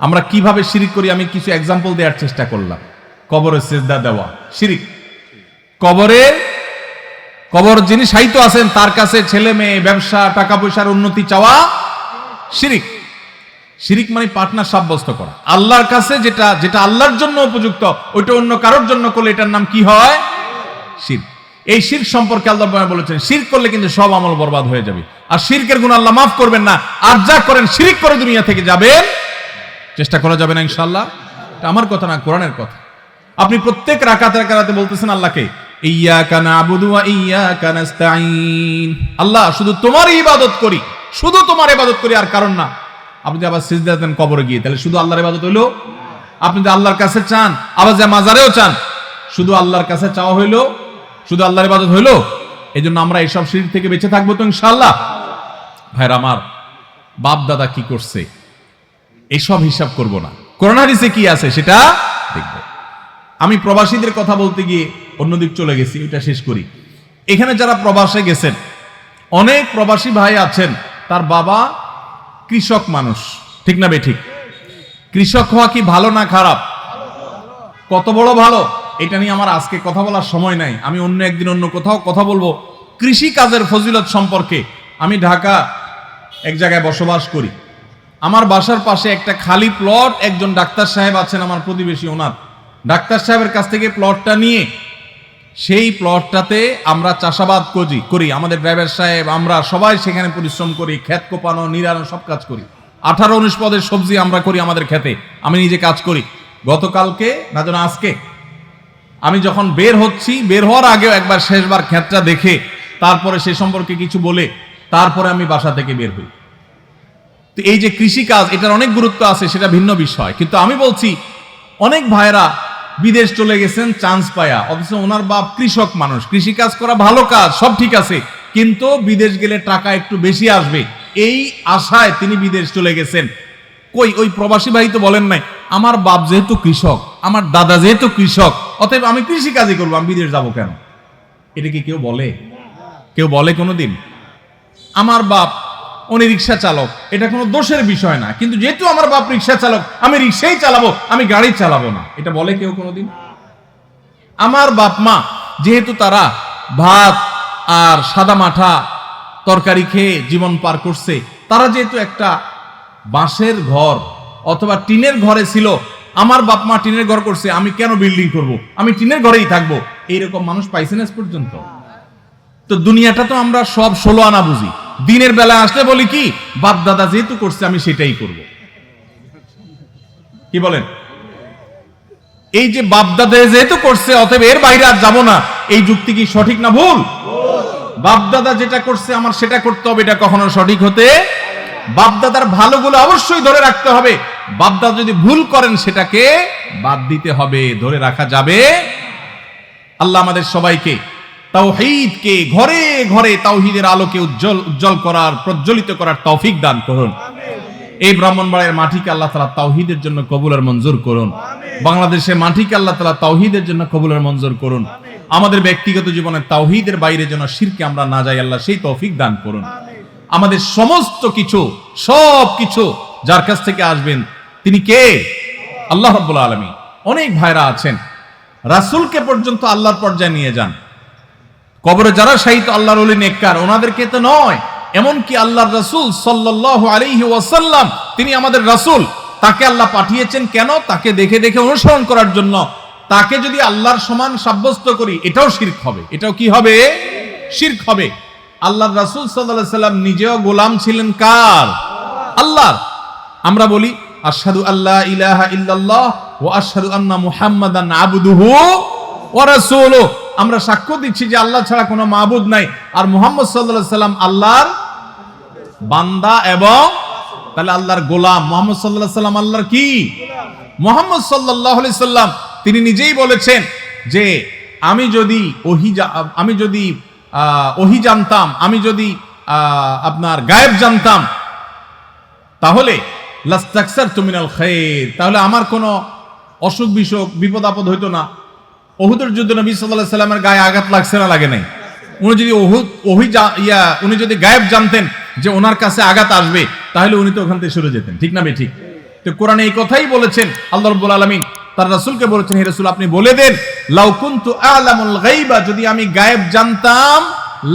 আমরা কীভাবে শিরিক করি আমি কিছু এক্সাম্পল দেওয়ার চেষ্টা করলাম। কবরের সেজদা দেওয়া। শিরিক। কবরে, কবর যিনি সাহিত্য আছেন, তার কাছে ছেলে মেয়ে, ব্যবসা টাকা পয়সার উন্নতি চাওয়া শিরিক। শিরিক মানে পার্টনার সাব্যস্ত করা। আল্লাহর কাছে যেটা যেটা আল্লাহর জন্য উপযুক্ত, ওইটা অন্য কারোর জন্য করলে এটার নাম কি হয়? শির এই শির সম্পর্কে আল্লাহ বলেছেন শির করলে কিন্তু সব আমল বরবাদ হয়ে যাবে। আর শিরকের গুণ আল্লাহ মাফ করবেন না। আর যা করেন, শিরিক করে দুনিয়া থেকে যাবেন চেষ্টা করা যাবে না ইনশাআল্লাহ। এটা আমার কথা না, কোরআনের কথা। আপনি প্রত্যেক রাকাতে রাকাতে বলতেছেন আল্লাহকে ইয়াকা নাবুদু ওয়া ইয়াকা নাস্তাঈন। আল্লাহ, শুধু তোমারই ইবাদত করি, শুধু তোমার ইবাদত করি, আর কারণ না। আপনি আবার সিজদা দেন কবরে গিয়ে, তাহলে শুধু আল্লাহর ইবাদত হইল? আপনি যদি আল্লাহর কাছে চান, আবার যে মাজারেও চান, শুধু আল্লাহর কাছে চাওয়া হইল? শুধু আল্লাহর ইবাদত হইল? এই জন্য আমরা এইসব শিরিক থেকে বেঁচে থাকব তো ইনশাআল্লাহ। ভাইরা আমার বাপ দাদা কি করছে? এইসব হিসাব করব না। করোনা হাদিসে কি আছে সেটা দেখব। আমি প্রবাসীদের কথা বলতে গিয়ে অন্যদিক চলে গেছি, এটা শেষ করি। এখানে যারা প্রবাসে গেছেন, অনেক প্রবাসী ভাই আছেন, তার বাবা কৃষক মানুষ। ঠিক না বেঠিক কৃষক হওয়া কি ভালো না খারাপ? কত বড় ভালো? এটা নিয়ে আমার আজকে কথা বলার সময় নাই। আমি অন্য একদিন অন্য কোথাও কথা বলব। কৃষি কাজের ফজিলত সম্পর্কে আমি ঢাকা এক জায়গায় বসবাস করি। আমার বাসার পাশে একটা খালি প্লট একজন ডাক্তার সাহেব আছেন আমার প্রতিবেশী ওনার। ডাক্তার সাহেবের কাছ থেকে প্লটটা নিয়ে, সেই প্লটটাতে আমরা চাষাবাদ করি করি। আমাদের ড্রাইভার সাহেব, আমরা সবাই সেখানে পরিশ্রম করি, ক্ষেত কোপানো, নিরানো সব কাজ করি। আঠারো উনিশ পদের সবজি আমরা করি আমাদের খেতে আমি নিজে কাজ করি। গতকালকে, না যেন আজকে, আমি যখন বের হচ্ছি, বের হওয়ার আগেও একবার শেষবার ক্ষেতটা দেখে, তারপরে সে সম্পর্কে কিছু বলে, তারপরে আমি বাসা থেকে বের হই। তো এই যে কৃষি কাজ এটার অনেক গুরুত্ব আছে, সেটা ভিন্ন বিষয়। কিন্তু আমি বলছি, অনেক ভাইরা বিদেশ চলে গেছেন চান্স পায়া। অথচ ওনার বাপ কৃষক মানুষ। কৃষি কাজ করা ভালো কাজ, সব ঠিক আছে। কিন্তু বিদেশ গেলে টাকা একটু বেশি আসবে। এই আশায় তিনি বিদেশ চলে গেছেন। কই, ওই প্রবাসী ভাই তো বলেন নাই, আমার বাপ যেহেতু কৃষক, আমার দাদা যেহেতু কৃষক, অতএব আমি কৃষি কাজই করব, আমি বিদেশ যাব কেন? এটা কি কেউ বলে? কেউ বলে কোনোদিন? আমার বাপ উনি রিক্সা চালক। এটা কোনো দোষের বিষয় না। কিন্তু যেহেতু আমার বাপ রিক্সা চালক, আমি রিক্সাই চালাবো, আমি গাড়ি চালাবো না। এটা বলে কেউ কোনোদিন? আমার বাপ মা, যেহেতু তারা ভাত আর সাদা মাঠা তরকারি খেয়ে জীবন পার করছে, তারা যেহেতু একটা বাঁশের ঘর অথবা টিনের ঘরে ছিল, আমার বাপ মা টিনের ঘর করছে, আমি কেন বিল্ডিং করব? আমি টিনের ঘরেই থাকব। এইরকম মানুষ পাইছেন আজ পর্যন্ত? তো দুনিয়াটা তো আমরা সব ষোলো আনা বুঝি। দিনের বেলা আসলে বলি কি, বাপ দাদা যেহেতু করছে, আমি সেটাই করব। কি বলেন? এই যে বাপ দাদা যেহেতু করছে, অতএব এর বাইরে আর যাব না। এই যুক্তি কি সঠিক না ভুল? বাপ দাদা যেটা করছে, আমার সেটা করতে হবে, এটা কখনো সঠিক হতে বাপ দাদার ভালোগুলো অবশ্যই ধরে রাখতে হবে। বাপ দাদা যদি ভুল করেন, সেটাকে বাদ দিতে হবে, ধরে রাখা যাবে। আল্লাহ আমাদের সবাইকে তাওহীদকে ঘরে ঘরে তাওহীদের আলোকে উজ্জ্বল উজ্জ্বল করার, প্রজ্বলিত করার তৌফিক দান করুন। এই ব্রাহ্মণবাড়ির মাটিকে আল্লাহ তালা তাওহীদের জন্য কবুলের মঞ্জুর করুন। বাংলাদেশে মাটিকে আল্লাহ তালা তাওহীদের জন্য কবুলের মঞ্জুর করুন। আমাদের ব্যক্তিগত জীবনে তাওহীদের বাইরে যেন শিরকে আমরা না যাই, আল্লাহ সেই তৌফিক দান করুন। আমাদের সমস্ত কিছু, সব কিছু যার কাছ থেকে আসবেন, তিনি কে? আল্লাহ রাব্বুল আলামিন। অনেক ভাইরা আছেন। রাসূলকে পর্যন্ত আল্লাহর পর্যায়ে নিয়ে যান। কবরে যারা শাহিদ আল্লাহর ওলি নেককার, ওনাদেরকে তো নয়। এমনকি আল্লাহর রাসূল সাল্লাল্লাহু আলাইহি ওয়াসাল্লাম, তিনি আমাদের রাসূল। তাকে আল্লাহ পাঠিয়েছেন কেন? তাকে দেখে দেখে অনুসরণ করার জন্য। তাকে যদি আল্লাহর সমান সাব্যস্ত করি, এটাও শিরক হবে। এটাও কি হবে? শিরক হবে। আল্লাহর রাসূল আলাইহি সাল্লাম নিজেও গোলাম ছিলেন কার? আল্লাহর। আমরা বলি, আশহাদু আল্লাহ ইলাহা ইল্লাল্লাহ ও আশহাদু আন্না মুহাম্মাদান আবদুহু ওয়া রাসূলুহু। আমরা সাক্ষ্য দিচ্ছি যে আল্লাহ ছাড়া কোনো মাহবুদ নাই। আর মোহাম্মদ আলাইহি সাল্লাম আল্লাহর বান্দা এবং তাহলে আল্লাহর গোলাম। মোহাম্মদ আলাইহি সাল্লাম আল্লাহর কি? মোহাম্মদ আলাইহি সাল্লাম, তিনি নিজেই বলেছেন যে আমি যদি ওহি আমি যদি ওহি জানতাম, আমি যদি আপনার গায়েব জানতাম, তাহলে লাস্তাকসার তুমিনাল খায়ের তাহলে আমার কোনো অসুখ বিসুখ বিপদ আপদ হইতো না। ওহুদের যুদ্ধে নবী সাল্লাহ সাল্লামের গায়ে আঘাত লাগছে না, লাগে নাই। উনি যদি ওহুদ, ওহি ইয়া, উনি যদি গায়েব জানতেন যে ওনার কাছে আঘাত আসবে, তাহলে উনি তো ওখান থেকে সরে যেতেন। ঠিক না ঠিক। তো কোরআনে এই কথাই বলেছেন আল্লাহ রাব্বুল আলামিন। তার রাসূলকে বলেছেন, হে রাসূল, আপনি বলে দেন, লাউ কুনতু আলামুল গায়বা, যদি আমি গায়েব জানতাম,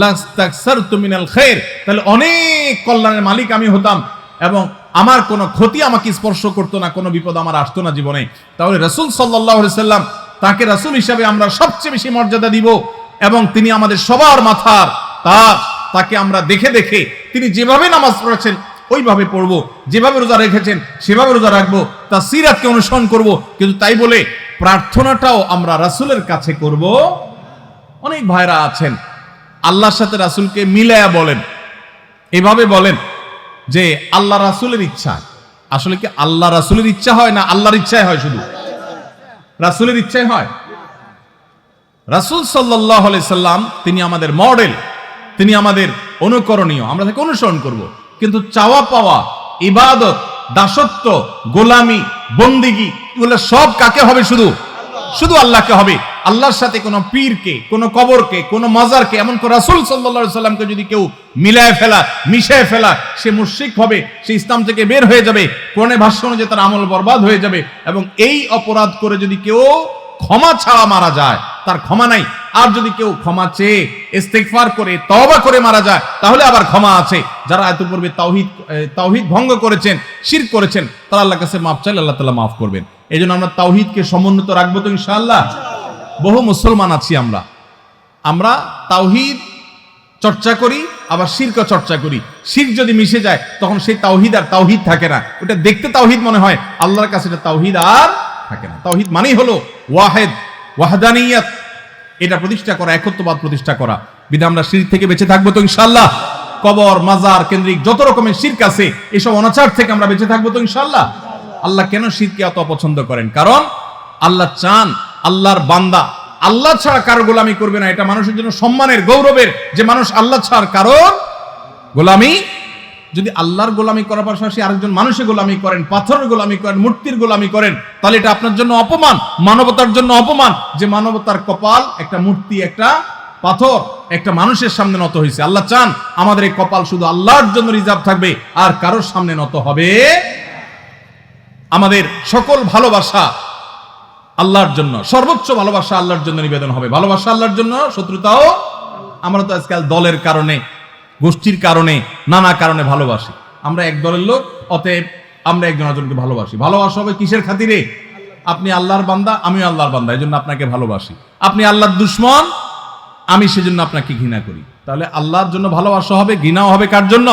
লাস্তাকসারতু মিনাল খাইর তাহলে অনেক কল্যাণের মালিক আমি হতাম এবং আমার কোনো ক্ষতি আমাকে স্পর্শ করতো না, কোনো বিপদ আমার আসতো না জীবনে। তাহলে রাসূল আলাইহি সাল্লাম তাকে রাসূল হিসাবে আমরা সবচেয়ে বেশি মর্যাদা দিব এবং তিনি আমাদের সবার মাথার তার, তাকে আমরা দেখে দেখে তিনি যেভাবে নামাজ পড়েছেন, ওইভাবে পড়ব। যেভাবে রোজা রেখেছেন, সেভাবে রোজা রাখব। তার সিরাতকে অনুসরণ করব। কিন্তু তাই বলে প্রার্থনাটাও আমরা রাসূলের কাছে করব। অনেক ভাইরা আছেন, আল্লাহর সাথে রাসূলকে মিলায়া বলেন। এভাবে বলেন যে, আল্লাহ রাসূলের ইচ্ছা। আসলে কি আল্লাহ রাসূলের ইচ্ছা হয় না আল্লাহর ইচ্ছায় হয় শুধু? রাসূলের ইচ্ছায় হয়। রাসুল সাল্লাহ সাল্লাম, তিনি আমাদের মডেল, তিনি আমাদের অনুকরণীয়, আমরা তাকে অনুসরণ করব। কিন্তু চাওয়া পাওয়া, ইবাদত, দাসত্ব, গোলামি, বন্দিগি, এগুলো সব কাকে হবে শুধু? শুধু আল্লাহকে হবে। আল্লাহর সাথে কোনো পীরকে, কোনো কবরকে, কোনো মাজারকে এমন করে রাসূল আলাইহি সাল্লামকে যদি কেউ মিলায় ফেলা, মিশায় ফেলা, সে মুশরিক হবে, সে ইসলাম থেকে বের হয়ে যাবে কোরআনে ভাষ্য অনুযায়ী তার আমল বরবাদ হয়ে যাবে এবং এই অপরাধ করে যদি কেউ ক্ষমা ছাড়া মারা যায়, তার ক্ষমা নাই। আর যদি কেউ ক্ষমা চেয়ে ইস্তেগফার করে, তওবা করে মারা যায়, তাহলে আবার ক্ষমা আছে। যারা এত পূর্বে তাওহীদ তাওহীদ ভঙ্গ করেছেন, শিরক করেছেন, তারা আল্লাহর কাছে মাফ চাইলে আল্লাহ তাআলা মাফ করবেন। এই জন্য আমরা তাওহীদকে সমুন্নত রাখব তো ইনশাআল্লাহ? বহু মুসলমান আছি আমরা। আমরা তাওহিদ চর্চা করি, আবার শিরক চর্চা করি। শির যদি মিশে যায়, তখন সেই তাওহিদ আর তাওহিদ থাকে না। ওটা দেখতে তাওহিদ মনে হয়, আল্লাহর কাছে এটা তাওহীদ আর থাকে না। তাওহিদ মানেই হলো ওয়াহেদ, ওয়াহদানিয়াত। এটা প্রতিষ্ঠা করা, একত্ববাদ প্রতিষ্ঠা করা। বিধা আমরা শির থেকে বেঁচে থাকব তো ইনশাআল্লাহ। কবর, মাজার, কেন্দ্রিক যত রকমের শিরক আছে, এসব অনাচার থেকে আমরা বেঁচে থাকব তো ইনশাআল্লাহ। আল্লাহ কেন শিরকে এত অপছন্দ করেন? কারণ আল্লাহ চান আল্লাহর বান্দা। আল্লাহ ছাড়া কারও গোলামি করবে না। এটা মানুষের জন্য সম্মানের, গৌরবের যে মানুষ আল্লাহ ছাড়া কারও গোলামি। যদি আল্লাহর গোলামি করার পাশাপাশি আরেকজন মানুষের গোলামি করেন, পাথরের গোলামি করেন, মূর্তির গোলামি করেন, তাহলে এটা আপনার জন্য অপমান, মানবতার জন্য অপমান। যে মানবতার কপাল একটা মূর্তি, একটা পাথর, একটা মানুষের সামনে নত হয়েছে। আল্লাহ চান আমাদের এই কপাল শুধু আল্লাহর জন্য রিজার্ভ থাকবে, আর কারোর সামনে নত হবে আমাদের সকল ভালোবাসা আল্লাহর জন্য। সর্বোচ্চ ভালোবাসা আল্লাহর জন্য নিবেদন হবে। ভালোবাসা আল্লাহর জন্য, শত্রুতাও আমরা তো আজকাল দলের কারণে, গোষ্ঠীর কারণে, নানা কারণে ভালোবাসি। আমরা এক দলের লোক, অতএব আমরা একজন একজনকে ভালোবাসি। ভালোবাসা হবে কিসের খাতিরে? আপনি আল্লাহর বান্দা আমি আল্লাহর বান্দা এই জন্য আপনাকে ভালোবাসি। আপনি আল্লাহর দুশ্মন, আমি সেজন্য আপনাকে ঘৃণা করি। তাহলে আল্লাহর জন্য ভালোবাসা হবে, ঘৃণাও হবে কার জন্য?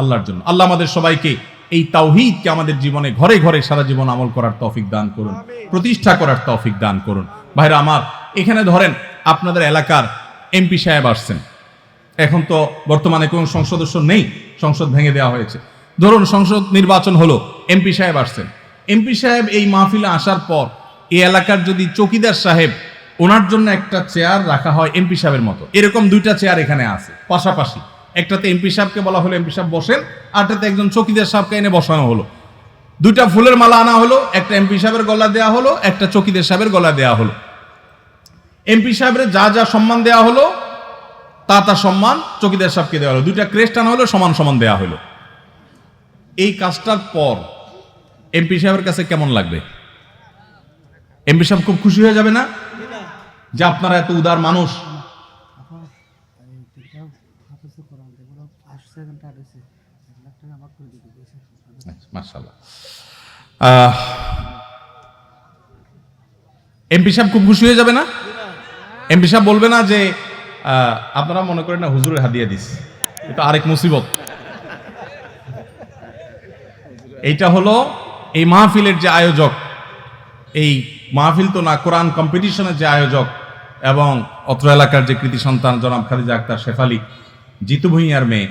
আল্লাহর জন্য। আল্লাহ আমাদের সবাইকে এই তাওহীদকে আমাদের জীবনে ঘরে ঘরে সারা জীবন আমল করার তৌফিক দান করুন প্রতিষ্ঠা করার তৌফিক দান করুন। ভাইরা আমার এখানে ধরেন আপনাদের এলাকার এমপি সাহেব আসছেন। এখন তো বর্তমানে কোন সংসদ সদস্য নেই সংসদ ভেঙে দেওয়া হয়েছে। ধরুন সংসদ নির্বাচন হলো এমপি সাহেব আসছেন। এমপি সাহেব এই মাহফিলে আসার পর এই এলাকার যদি চৌকিদার সাহেব ওনার জন্য একটা চেয়ার রাখা হয় এমপি সাহেবের মতো। এরকম দুইটা চেয়ার এখানে আছে পাশাপাশি। একটাতে এমপি সাহেবকে বলা হলো, এমপি সাহেব বসেন আরটাতে একজন চৌকিদার সাহেবকে এনে বসানো হলো। দুইটা ফুলের মালা আনা হলো, একটা এমপি সাহেবের গলা দেওয়া হলো, একটা চৌকিদার সাহেবের গলা দেওয়া হলো। এমপি সাহেবের যা যা সম্মান দেওয়া হলো, তা তা সম্মান চৌকিদার সাহেবকে দেওয়া হলো। দুইটা ক্রেস্ট আনা হলো, সমান সমান দেওয়া হলো। এই কাজটার পর এমপি সাহেবের কাছে কেমন লাগবে? এমপি সাহেব খুব খুশি হয়ে যাবে না? যে আপনারা এত উদার মানুষ মাশাআল্লাহ। এমপি সাহেব খুব খুশি হয়ে যাবে না? এমপি সাহেব বলবে না যে আপনারা মনে করেন না হুজুরের হাদিয়া দিস। এটা আরেক মুসিবত। এইটা হলো এই মাহফিলের যে আয়োজক, এই মাহফিল তো না, কোরআন কম্পিটিশনের যে আয়োজক এবং অত্র এলাকার যে কৃতি সন্তান জনাব খাদিজা আক্তার শেফালি, জিতু ভুঁইয়ার মেয়ে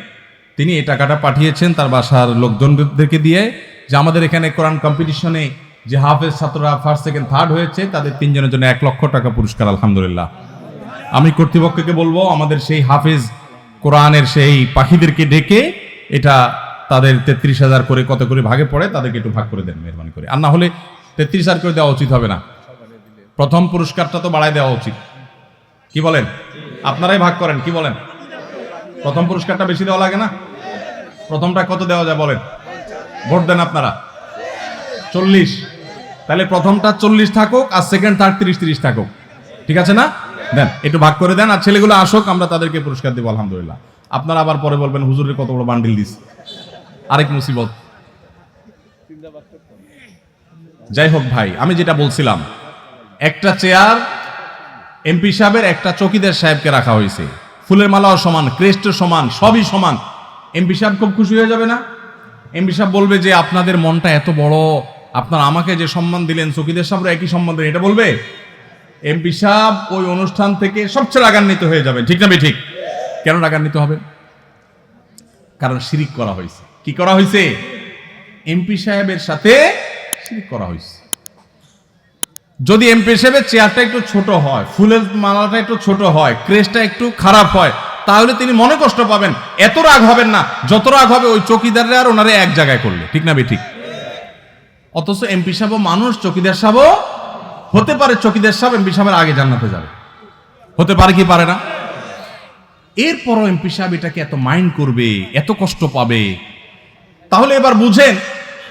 তিনি এই টাকাটা পাঠিয়েছেন তার বাসার লোকজনদেরকে দিয়ে যে আমাদের এখানে কোরআন কম্পিটিশনে যে হাফেজ ছাত্ররা ফার্স্ট সেকেন্ড থার্ড হয়েছে, তাদের তিনজনের জন্য এক লক্ষ টাকা পুরস্কার, আলহামদুলিল্লাহ। আমি কর্তৃপক্ষকে বলব, আমাদের সেই হাফেজ কোরআনের সেই পাখিদেরকে ডেকে এটা তাদের তেত্রিশ হাজার করে কত করে ভাগে পড়ে, তাদেরকে একটু ভাগ করে দেন, মেহরবানি করে। আর না হলে তেত্রিশ হাজার করে দেওয়া উচিত হবে না। প্রথম পুরস্কারটা তো বাড়ায় দেওয়া উচিত। কি বলেন? আপনারাই ভাগ করেন, কি বলেন? প্রথম পুরস্কারটা বেশি দেওয়া লাগে না? প্রথমটা কত দেওয়া যায় বলেন? ভোট দেন আপনারা। চল্লিশ। তাহলে প্রথমটা চল্লিশ থাকুক আর সেকেন্ড থার্ড তিরিশ তিরিশ থাকুক। ঠিক আছে না? দেন, একটু ভাগ করে দেন আর ছেলেগুলো আসুক, আমরা তাদেরকে পুরস্কার দেবো, আলহামদুলিল্লাহ। আপনারা আবার পরে বলবেন, হুজুরের কত বড় বান্ডিল দিস? আরেক মুসিবত। যাই হোক ভাই, আমি যেটা বলছিলাম, একটা চেয়ার এমপি সাহেবের, একটা চকিদার সাহেবকে রাখা হয়েছে। ফুলের মালাও সমান ক্রেস্ট সমান, সবই সমান। এমপি সাহেব খুব খুশি হয়ে যাবে না? এমপি সাহেব বলবে যে আপনাদের মনটা এত বড়, আপনার আমাকে যে সম্মান দিলেন সকিদের সাহেবরা একই সম্মান দিলেন, এটা বলবে? এমপি সাহেব ওই অনুষ্ঠান থেকে সবচেয়ে রাগান্বিত হয়ে যাবে, ঠিক না ঠিক কেন রাগান্বিত হবে? কারণ শিরিক করা হয়েছে। কি করা হয়েছে? এমপি সাহেবের সাথে শিরিক করা হয়েছে। যদি এমপি সাহেবের চেয়ারটা একটু ছোট হয়, ফুলের মালাটা একটু ছোট হয়, ক্রেসটা একটু খারাপ হয় তাহলে তিনি মনে কষ্ট পাবেন। এত রাগ হবেন না। যত রাগ হবে ওই চকিদাররা আর ওনারে এক জায়গায় করলে। ঠিক না ঠিক অথচ এমপি সাহেব মানুষ, চকিদার সাহেব হতে পারে চকিদার সাহেব এমপি সাহেবের আগে জান্নাতে যাবে। হতে পারে কি পারে না? এরপরও এমপি সাহেব এটাকে এত মাইন্ড করবে, এত কষ্ট পাবে। তাহলে এবার বুঝেন,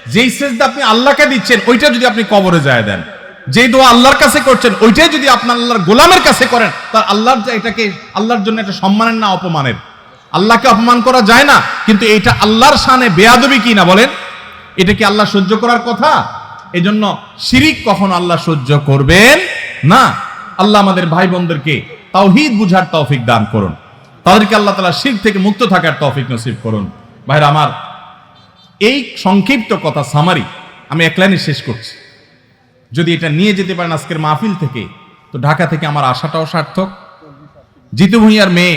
যেই সেজদা আপনি আল্লাহকে দিচ্ছেন, ওইটা যদি আপনি কবরে যায় দেন। যেই দোয়া আল্লাহর কাছে করছেন, ওইটাই যদি আপনার আল্লাহর গোলামের কাছে করেন, তার আল্লাহর যে এটাকে, আল্লাহর জন্য একটা সম্মানের না, অপমানের? আল্লাহকে অপমান করা যায় না, কিন্তু এটা আল্লাহর শানে বেয়াদবি কি না বলেন? এটা কি আল্লাহ সহ্য করার কথা? এজন্য শিরিক কখন আল্লাহ সহ্য করবেন না। আল্লাহ আমাদের ভাই বোনদেরকে তাওহীদ বুঝার তৌফিক দান করুন। তাদেরকে আল্লাহ তাআলা শিরক থেকে মুক্ত থাকার তৌফিক নসিব করুন। ভাইরা, আমার এই সংক্ষিপ্ত কথা সামারি আমি এক লাইনে শেষ করছি। যদি এটা নিয়ে যেতে পারেন আজকের মাহফিল থেকে, তো ঢাকা থেকে আমার আশাটাও সার্থক। জিতু ভুঁইয়ার মেয়ে,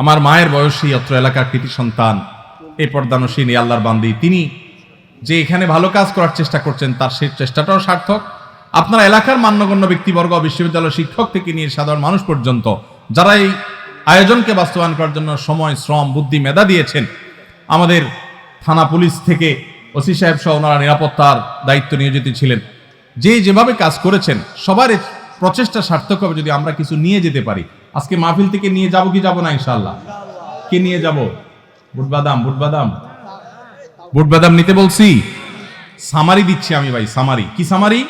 আমার মায়ের বয়সী অত্র এলাকার কৃতি সন্তান, এই পর্দানসীন, এই আল্লাহর বান্দি, তিনি যে এখানে ভালো কাজ করার চেষ্টা করছেন, তার সেই চেষ্টাটাও সার্থক। আপনার এলাকার মান্যগণ্য ব্যক্তিবর্গ বিশ্ববিদ্যালয় শিক্ষক থেকে নিয়ে সাধারণ মানুষ পর্যন্ত, যারা এই আয়োজনকে বাস্তবায়ন করার জন্য সময়, শ্রম, বুদ্ধি, মেধা দিয়েছেন, আমাদের থানা পুলিশ থেকে ওসি সাহেব সহ ওনারা নিরাপত্তার দায়িত্ব নিয়োজিত ছিলেন। যে যেভাবে কাজ করেছেন, সবার প্রচেষ্টা সার্থক হবে যদি আমরা কিছু নিয়ে যেতে পারি। আজকে মাহফিল থেকে নিয়ে যাব কি যাব না ইনশাল্লাহ কি নিয়ে যাব? বুট বাদাম বুট বাদাম। বুটবাদাম বুটবাদাম নিতে বলছি। সামারি দিচ্ছি আমি ভাই, সামারি। কি সামারি?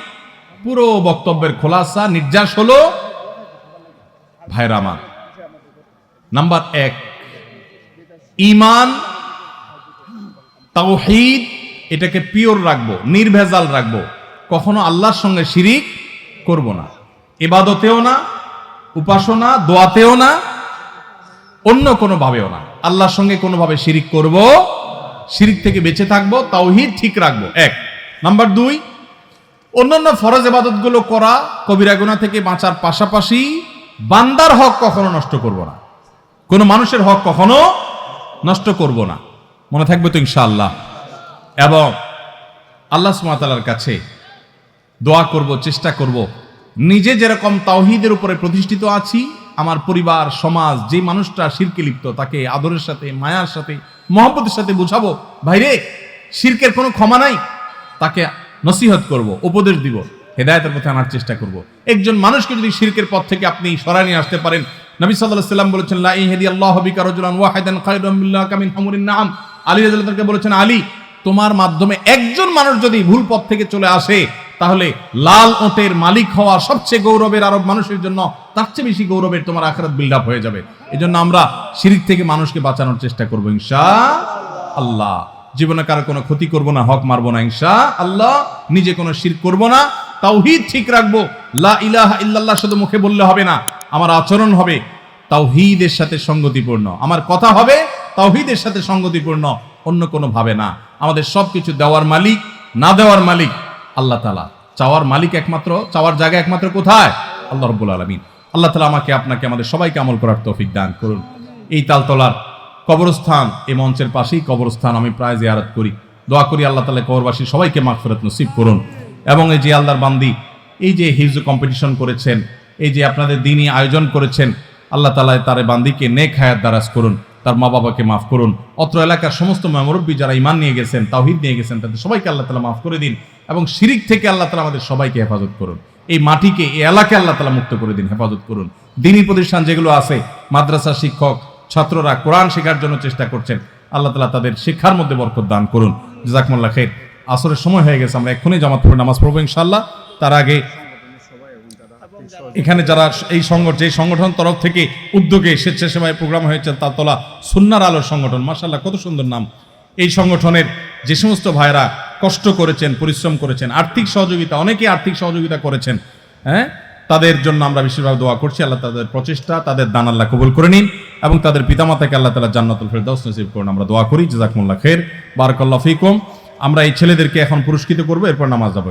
পুরো বক্তব্যের খোলাসা, নির্যাস হলো ভাইরা আমার। নাম্বার এক ইমান তাওহীদ, এটাকে পিওর রাখব, নির্ভেজাল রাখব। কখনো আল্লাহর সঙ্গে শিরিক করব না। ইবাদতেও না উপাসনা দোয়াতেও না, অন্য কোনো ভাবেও না। আল্লাহর সঙ্গে কোনোভাবে শিরিক করব, শিরিক থেকে বেঁচে থাকব, তাওহীদ ঠিক রাখব। এক। নাম্বার দুই, অন্যান্য ফরজ ইবাদতগুলো করা, কবিরা থেকে বাঁচার পাশাপাশি বান্দার হক কখনো নষ্ট করব না। কোনো মানুষের হক কখনো নষ্ট করব না। মনে থাকবে তো ইনশাআল্লাহ। এবং আল্লাহ সুমাতালার কাছে দোয়া করব, চেষ্টা করব। নিজে যেরকম তাওহিদের উপরে প্রতিষ্ঠিত আছি, আমার পরিবার, সমাজ যে মানুষটা শিরকে লিপ্ত, তাকে আদরের সাথে, মায়ার সাথে, মহব্বতের সাথে বুঝাবো, ভাইরে, শিরকের কোনো ক্ষমা নাই? তাকে নসিহত করব, উপদেশ দিব, হেদায়তের পথে আনার চেষ্টা করব। একজন মানুষকে যদি শিরকের পথ থেকে আপনি সরাই নিয়ে আসতে পারেন, নবী সাল্লাল্লাহু সাল্লাম বলেছেন নাম আলী বলেছেন, আলী, তোমার মাধ্যমে একজন মানুষ যদি ভুল পথ থেকে চলে আসে তাহলে লাল ওটের মালিক হওয়া সবচেয়ে গৌরবের আরব মানুষের জন্য তার চেয়ে বেশি গৌরবের তোমার আখরাত বিল্ড আপ হয়ে যাবে। এজন্য আমরা শিরিক থেকে মানুষকে বাঁচানোর চেষ্টা করব ইনশা আল্লাহ জীবনে কারও কোনো ক্ষতি করব না, হক মারবো না ইনশা আল্লাহ নিজে কোনো শির করব না। তাওহীদ ঠিক রাখব। লা ইলাহা ইল্লাল্লাহ শুধু মুখে বললে হবে না, আমার আচরণ হবে তাওহীদের সাথে সঙ্গতিপূর্ণ। আমার কথা হবে তাওহীদের সাথে সঙ্গতিপূর্ণ, অন্য কোনো ভাবে না। আমাদের সব কিছু দেওয়ার মালিক, না দেওয়ার মালিক আল্লাহ তালা চাওয়ার মালিক একমাত্র, চাওয়ার জায়গা একমাত্র কোথায়? আল্লাহ রব্বুল আলমিন। আল্লাহ তালা আমাকে, আপনাকে, আমাদের সবাইকে আমল করার তৌফিক দান করুন। এই তালতলার কবরস্থান, এই মঞ্চের পাশেই কবরস্থান আমি প্রায় জিয়ারত করি। দোয়া করি আল্লাহ তালা কবরবাসী সবাইকে মাগফিরাত নসিব করুন। এবং এই যে আল্লাহর বান্দি, এই যে হিজু কম্পিটিশন করেছেন, এই যে আপনাদের দিনই আয়োজন করেছেন, আল্লাহ তালা তার বান্দিকে নেক হায়াত দারাজ করুন। তার মা বাবাকে মাফ করুন। অত্র এলাকার সমস্ত মুরব্বী যারা ইমান নিয়ে গেছেন, তাওহিদ নিয়ে গেছেন, তাদের সবাইকে আল্লাহ তালা মাফ করে দিন এবং শিরিক থেকে আল্লাহ তালা আমাদের সবাইকে হেফাজত করুন। এই মাটিকে, এই এলাকায় আল্লাহ তালা মুক্ত করে দিন, হেফাজত করুন। দিনী প্রতিষ্ঠান যেগুলো আছে, মাদ্রাসা শিক্ষক, ছাত্ররা কোরআন শেখার জন্য চেষ্টা করছেন, আল্লাহ তালা তাদের শিক্ষার মধ্যে বরকত দান করুন। জাজাকমুল্লাহ খের আসরের সময় হয়ে গেছে, আমরা এক্ষুনি জামাত পড়ে নামাজ পড়ব ইনশাল্লাহ তার আগে এখানে যারা এই সংগঠন যে সংগঠন তরফ থেকে উদ্যোগে স্বেচ্ছাসেবায় প্রোগ্রাম হয়েছে তালতলা সুন্নার আলোর সংগঠন। মাসাল্লাহ কত সুন্দর নাম। এই সংগঠনের যে সমস্ত ভাইরা কষ্ট করেছেন, পরিশ্রম করেছেন, আর্থিক সহযোগিতা অনেকে আর্থিক সহযোগিতা করেছেন হ্যাঁ? তাদের জন্য আমরা বেশিরভাগ দোয়া করছি। আল্লাহ তাদের প্রচেষ্টা, তাদের দান আল্লাহ কবুল করে নিন এবং তাদের পিতামাতাকে আল্লাহ তালা জান্নাতুল ফেরদাউস নসিব করুন। আমরা দোয়া করি, জাজাকুমুল্লাহ খের বারাকাল্লাহ ফিকুম। আমরা এই ছেলেদেরকে এখন পুরস্কৃত করব, এরপর নামাজ যাব